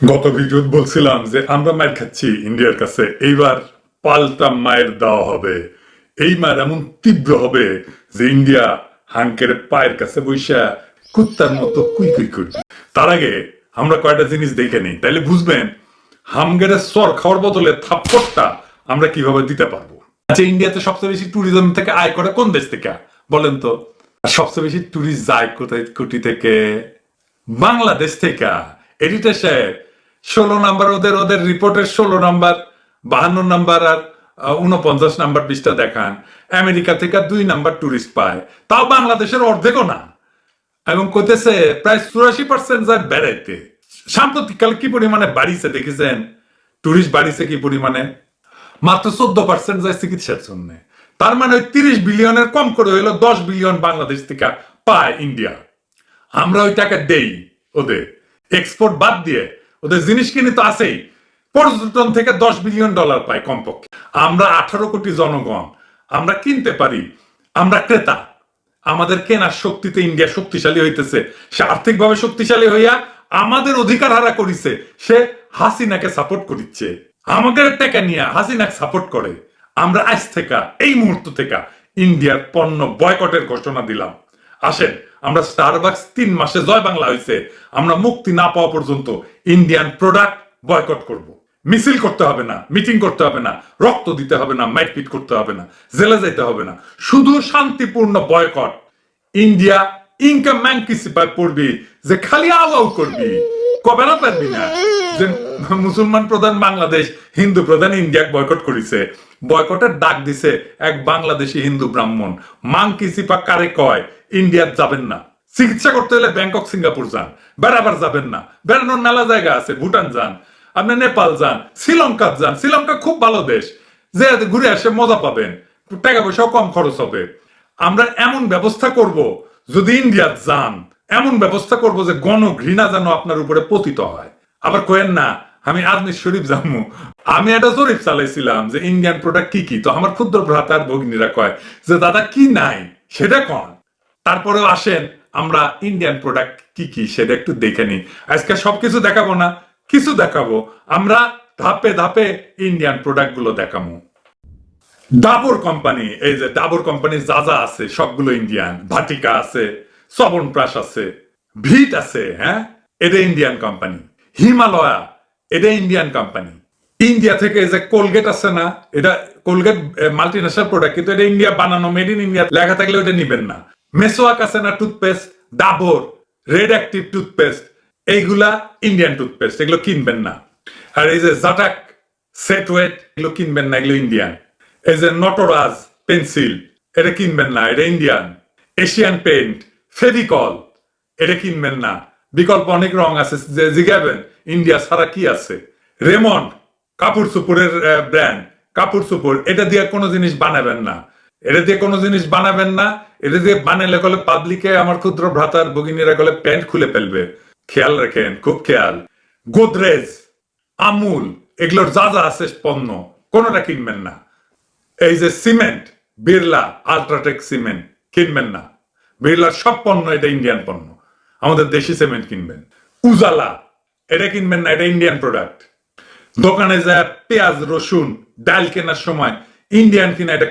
গত ভিডিও বলছিলাম যে আমরা মায়ের খাচ্ছি ইন্ডিয়ার কাছে, এইবার পাল্টা মায়ের দেওয়া হবে। এই মায়ের এমন তীব্র হবে যে ইন্ডিয়া হাঙ্কের পায়ের কাছে বৈশা কুত্তার মতো কুই কুই করবে তার আগে আমরা কয়টা জিনিস দেখে নিই তাহলে বুঝবেন হামগেরের সর খাওয়ার বদলে থাপ্পড়টা আমরা কীভাবে দিতে পারব? আচ্ছা ইন্ডিয়াতে সবচেয়ে বেশি ট্যুরিজম থেকে আয় করে কোন দেশ থেকে? বলেন তো। সবচেয়ে বেশি ট্যুরিস্ট যায় কোথায়, কোটি থেকে? বাংলাদেশ থেকে। এডিটার সাহেব ষোলো নাম্বার ওদের ওদের রিপোর্টের ষোলো নাম্বার, বাহান্ন নাম্বার আর উনপঞ্চাশ নাম্বার বিশটা দেখান। আমেরিকা থেকে দুই নাম্বার টুরিস্ট পায়। তাও বাংলাদেশের অর্ধেকও না। এবং কোথাছে প্রায় চুরাশি পার্সেন্ট যায় বেড়াইতে। সাম্প্রতিককালে কি পরিমাণে বাড়িছে দেখেছেন? টুরিস্ট বাড়িছে কি পরিমাণে? মাত্র চোদ্দ পার্সেন্ট যায় চিকিৎসার জন্য। তার মানে ওই তিরিশ বিলিয়নের কম করে হইল দশ বিলিয়ন বাংলাদেশ থেকে পায় ইন্ডিয়া। আমরা ওই টাকা দেই ওদের। এক্সপোর্ট বাদ দিয়ে ওদের জিনিস কিনে তো আছেই। পর্যটন থেকে দশ বিলিয়ন ডলার পাই কমপক্ষে। আমরা আঠারো কোটি জনগণ। আমরা কিনতে পারি। আমরা ক্রেতা। আমাদের কেনার শক্তিতে ইন্ডিয়া শক্তিশালী হইতেছে। সে আর্থিকভাবে শক্তিশালী হইয়া আমাদের অধিকার হারা করিছে। সে হাসিনাকে সাপোর্ট করিচ্ছে। আমাদের টাকা নিয়ে হাসিনাকে সাপোর্ট করে। আমরা আজ থেকে, এই মুহূর্ত থেকে ইন্ডিয়ার পণ্য বয়কটের ঘোষণা দিলাম। আসেন আমরা স্টারবাক্স তিন মাসে জয় বাংলা হয়েছে আমরা মুক্তি না পাওয়া পর্যন্ত ইন্ডিয়ান প্রোডাক্ট বয়কট করব। মিছিল করতে হবে না মিটিং করতে হবে না, রক্ত দিতে হবে না মাইটপিট করতে হবে না, জেলে যেতে হবে না। শুধু শান্তিপূর্ণ বয়কট ইন্ডিয়া ইনকাম ম্যাঙ্কিসিপায় পড়বি যে খালি আওয়াও করবি। কবে না পারবি না? যে মুসলমান প্রধান বাংলাদেশ, হিন্দু প্রধান ইন্ডিয়াকে বয়কট করেছে। বয়কটের ডাক দিছে এক বাংলাদেশি হিন্দু ব্রাহ্মণ। মাংকিসিপা কারে কয় ইন্ডিয়াত যাবেন না। চিকিৎসা করতে হলে ব্যাংকক, সিঙ্গাপুর যান। বেড়াবার যাবেন না। বেড়ানোর মেলা জায়গা আছে, ভুটান যান। আপনি নেপাল যান, শ্রীলঙ্কা যান। শ্রীলঙ্কা খুব ভালো দেশ। যে ঘুরে আসে মজা পাবেন। টাকা পয়সাও কম খরচ হবে। আমরা এমন ব্যবস্থা করব, যদি ইন্ডিয়া যান। এমন ব্যবস্থা করব যে গণ ঘৃণা যেন আপনার উপরে পতিত হয়। আবার কোয়েন না আমি আজমির শরীফ জামু। আমি একটা জরিপ চালাইছিলাম যে ইন্ডিয়ান প্রোডাক্ট কি কি? তো আমার ক্ষুদ্র ভ্রাতার ভগিনীরা কয় যে, দাদা, কি নাই? সেটা কন? তারপরেও আসেন, আমরা ইন্ডিয়ান প্রোডাক্ট কি কি? সেটা একটু দেখে নিই। আজকে সবকিছু দেখাবো না, কিছু দেখাবো। আমরা ধাপে ধাপে ইন্ডিয়ান প্রোডাক্টগুলো দেখাবো। ডাবর কোম্পানি এই যে ডাবর কোম্পানির যা যা আছে, সবগুলো ইন্ডিয়ান ভাটিকা আছে শ্রবণ প্রাস আছে ভিট আছে হ্যাঁ? এটা ইন্ডিয়ান কোম্পানি হিমালয়া এটা ইন্ডিয়ান কোম্পানি ইন্ডিয়া থেকে যে কোলগেট আছে না, এটা কোলগেট মাল্টি ন্যাশনাল প্রোডাক্ট কিন্তু এটা ইন্ডিয়া বানানো মেড ইন ইন্ডিয়া লেখা থাকলে ওটা নিবেন না। মেসোয়াক আছে না toothpaste Dabur red active toothpaste এইগুলা ইন্ডিয়ান টুথপেস্ট এগুলো কিনবেন না। আর এই যে জাটাক সেট ওয়েট এগুলো কিনবেন না, এগুলো ইন্ডিয়ান এই যে নটরাজ পেন্সিল এটা কিনবেন না, এটা ইন্ডিয়ান এশিয়ান পেন্ট ফেভিকল এটা কিনবেন না। বিকল্প অনেক রং আছে, যে জিগাবেন ইন্ডিয়া ছাড়া কি আছে? রেমন্ড কাপড় সুপুরের ব্র্যান্ড কাপড় সুপুর এটা দিয়ে কোনো জিনিস বানাবেন না। এটা দিয়ে কোনো জিনিস বানাবেন না। এটা দিয়ে বানালে গেলে পাবলিকে আমার ক্ষুদ্র ভ্রাতার ভগিনীরা গেলে প্যান্ট খুলে ফেলবে। খেয়াল রাখেন, খুব খেয়াল। গোদরেজ, আমুল, এগুলোর যা যা আছে পণ্য, কোনোটা কিনবেন না। এই যে সিমেন্ট, বিড়লা আলট্রাটেক সিমেন্ট, কিনবেন না। বিড়লার সব পণ্য এটা ইন্ডিয়ান পণ্য। আমাদের দেশি সিমেন্ট কিনবেন। উজালা এটা কিনবেন না, এটা ইন্ডিয়ান প্রোডাক্ট দোকানে যা পেঁয়াজ, রসুন, ডাল কেনার সময় ইন্ডিয়ান কিনা এটা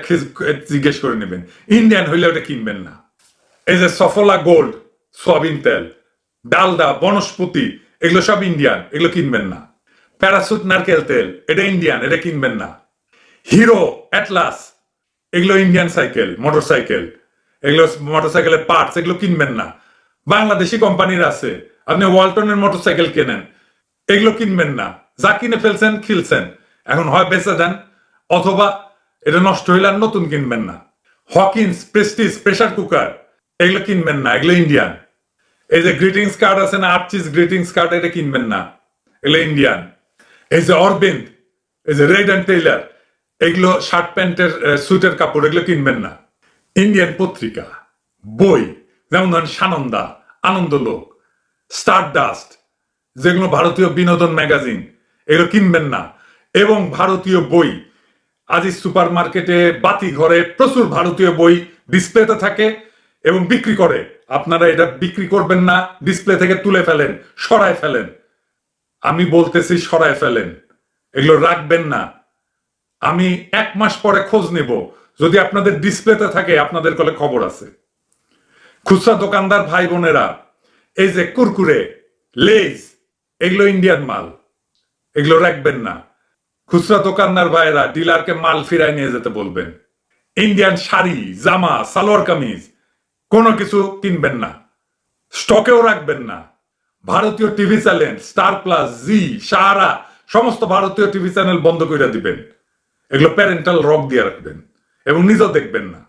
জিজ্ঞেস করে নেবেন। ইন্ডিয়ান হইলে ওটা কিনবেন না। এই যে সফলা গোল্ড সয়াবিন তেল ডালদা বনস্পতি, এগুলো সব ইন্ডিয়ান এগুলো কিনবেন না। প্যারাসুট নারকেল তেল, এটা ইন্ডিয়ান এটা কিনবেন না। হিরো অ্যাটলাস এগুলো ইন্ডিয়ান সাইকেল মোটর সাইকেল এগুলো মোটর সাইকেলের পার্টস এগুলো কিনবেন না। বাংলাদেশি কোম্পানির আছে। আপনি ওয়ালটনের মোটর সাইকেল কেনেন? এগুলো কিনবেন না। যা কিনে ফেলছেন, খিলছেন। এখন হয় বেঁচে দেন, অথবা এটা নষ্ট হইলে আর নতুন কিনবেন না। হকিন্স প্রেস্টিজ প্রেসার কুকার এগুলো কিনবেন না, এগুলো ইন্ডিয়ান এই যে গ্রিটিংস কার্ড আছে না আর্চিস গ্রিটিংস কার্ড এটা কিনবেন না। এগুলো ইন্ডিয়ান এই যে অরবিন্দ এই যে রেড অ্যান্ড টেইলার এগুলো শার্ট প্যান্টের সুইটের কাপড়, এগুলো কিনবেন না। ইন্ডিয়ান পত্রিকা, বই, যেমন ধরেন সানন্দা, আনন্দলোক। স্টার ডাস্ট যেগুলো ভারতীয় বিনোদন ম্যাগাজিন, এগুলো কিনবেন না। এবং ভারতীয় বই, আজিজ সুপার মার্কেটে বাতি ঘরে প্রচুর ভারতীয় বই ডিসপ্লেতে থাকে এবং বিক্রি করে। আপনারা এটা বিক্রি করবেন না, ডিসপ্লে থেকে তুলে ফেলেন, সরায় ফেলেন। আমি বলতেছি সরায় ফেলেন, এগুলো রাখবেন না। আমি এক মাস পরে খোঁজ নেব, যদি আপনাদের ডিসপ্লেতে থাকে, আপনাদের কলে খবর আছে। খুচরা দোকানদার ভাই বোনেরা এই যে কুরকুরে, লেজ, এগুলো ইন্ডিয়ান মাল। এগুলো রাখবেন না। খুচরা দোকানদার ভাইরা ডিলারকে মাল ফিরায় নিয়ে যেতে বলবেন। ইন্ডিয়ান শাড়ি, জামা, সালোয়ার কামিজ, কোনো কিছু কিনবেন না। স্টকেও রাখবেন না। ভারতীয় TV channel, Star Plus, Zee, Sahara, সমস্ত ভারতীয় টিভি চ্যানেল বন্ধ করে দিবেন। এগুলো প্যারেন্টাল রক দিয়ে রাখবেন এবং নিজেও দেখবেন না।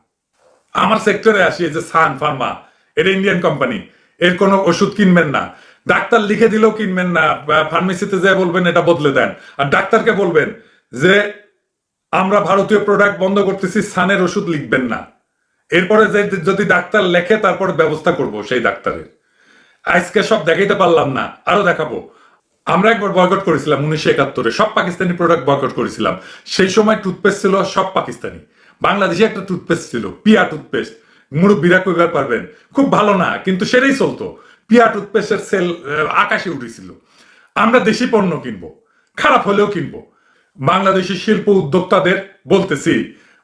আমার সেক্টরে আসি যে সান ফার্মা, এটা ইন্ডিয়ান কোম্পানি এর কোনো ওষুধ কিনবেন না। ডাক্তার লিখে দিলেও কিনবেন না ফার্মেসিতে যে বলবেন এটা বদলে দেন। আর ডাক্তারকে বলবেন যে, আমরা ভারতীয় প্রোডাক্ট বন্ধ করতেছি, সানের ওষুধ লিখবেন না। এরপরে যে যদি ডাক্তার লেখে, তারপরে ব্যবস্থা করব সেই ডাক্তারের। আজকে সব দেখাইতে পারলাম না, আরও দেখাবো। আমরা একবার বয়কট করেছিলাম উনিশশো একাত্তরে, সব পাকিস্তানি প্রোডাক্ট বয়কট করেছিলাম। সেই সময় টুথপেস্ট ছিল সব পাকিস্তানি। বাংলাদেশে একটা টুথপেস্ট ছিল, পিয়া টুথপেস্ট মুরব্বীরা কইবার পারবেন। খুব ভালো না, কিন্তু সেটাই চলতো। পিয়া টুথপেস্টের সেল আকাশে উঠেছিল। আমরা দেশি পণ্য কিনবো, খারাপ হলেও কিনবো। বাংলাদেশি শিল্প উদ্যোক্তাদের বলতেছি,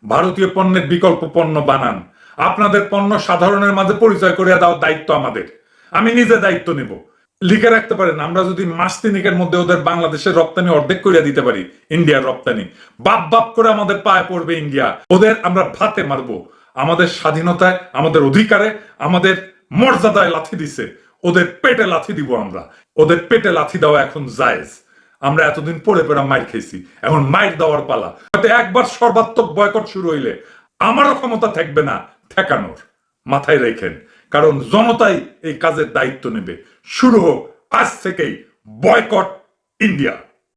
ভারতীয় পণ্যের বিকল্প পণ্য বানান। আপনাদের পণ্য সাধারণের মাঝে পরিচয় করে দেওয়ার দায়িত্ব আমাদের। আমি নিজে দায়িত্ব নেব। লিখে রাখতে পারেন, আমরা যদি মাস তিনিকের মধ্যে ওদের বাংলাদেশের রপ্তানি অর্ধেক করে দিতে পারি, ইন্ডিয়ার রপ্তানি। বাপ বাপ করে আমাদের পায়ে পড়বে ইন্ডিয়া। ওদের আমরা ভাতে মারবো। আমাদের স্বাধীনতায়, আমাদের অধিকারে, আমাদের মর্যাদায় লাথি দিছে। ওদের পেটে লাথি দিব আমরা। ওদের পেটে লাথি দেওয়া এখন জায়েজ। আমরা এতদিন পড়ে পড়ে মাইর খেয়েছি। এখন মাইর দেওয়ার পালা। হয়তো একবার সর্বাত্মক বয়কট শুরু হইলে আমারও ক্ষমতা থাকবে না ঠেকানোর। মাথায় রেখেন। কারণ জনতাই এই কাজের দায়িত্ব নেবে। শুরু হোক আজ থেকেই বয়কট ইন্ডিয়া।